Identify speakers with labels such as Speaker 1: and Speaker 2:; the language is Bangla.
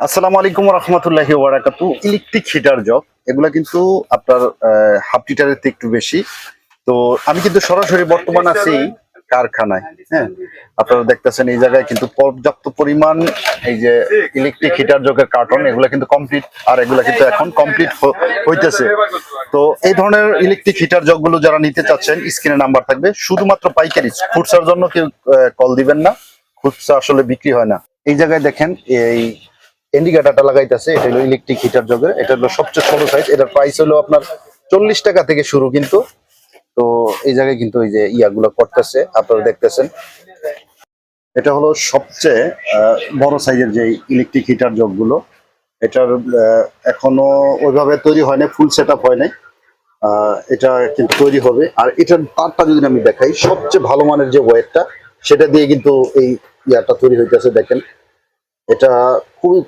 Speaker 1: আসসালামু আলাইকুম রহমতুল্লাহি ওয়ারাকাতু ইলেকট্রিক হিটার জব এগুলা কিন্তু আপনার হাফ লিটারের থেকে একটু বেশি। তো আমি কিন্তু সরাসরি বর্তমান আছি কারখানায় হ্যাঁ? আপনারা দেখতেছেন এই জায়গায় কিন্তু পর্যাপ্ত পরিমাণ এই যে ইলেকট্রিক হিটার জগের কার্টন, এগুলা কিন্তু কমপ্লিট, আর এগুলা কিন্তু এখন কমপ্লিট হইতেছে। তো এই ধরনের ইলেকট্রিক হিটার জগগুলো যারা নিতে চাচ্ছেন, স্ক্রিনে নাম্বার থাকবে। শুধুমাত্র পাইকারি, খুচরার জন্য কেউ কল দিবেন না। খুচরা আসলে বিক্রি হয় না। এই জায়গায় দেখেন, এই ইন্ডিকেটারটা লাগাইতেছে, এটা হলো ইলেকট্রিক হিটার জগের, এটা হলো সবচেয়ে ছোট সাইজ এটার প্রাইস হলো আপনার চল্লিশ টাকা থেকে শুরু কিন্তু, তো এই জায়গায় কিন্তু এই যে ইয়াগুলো করতেছে, আপনারা দেখতেছেন। এটা হলো সবচেয়ে বড় সাইজের যে ইলেকট্রিক হিটার জগগুলো, এটার এখনও ওইভাবে তৈরি হয় নাই ফুল সেট আপ হয় নাই। এটা কিন্তু তৈরি হবে। আর এটার তারটা যদি আমি দেখাই, সবচেয়ে ভালো মানের যে ওয়েটটা সেটা দিয়ে কিন্তু এই ইয়াটা তৈরি হইতেছে, দেখেন। এটা খুবই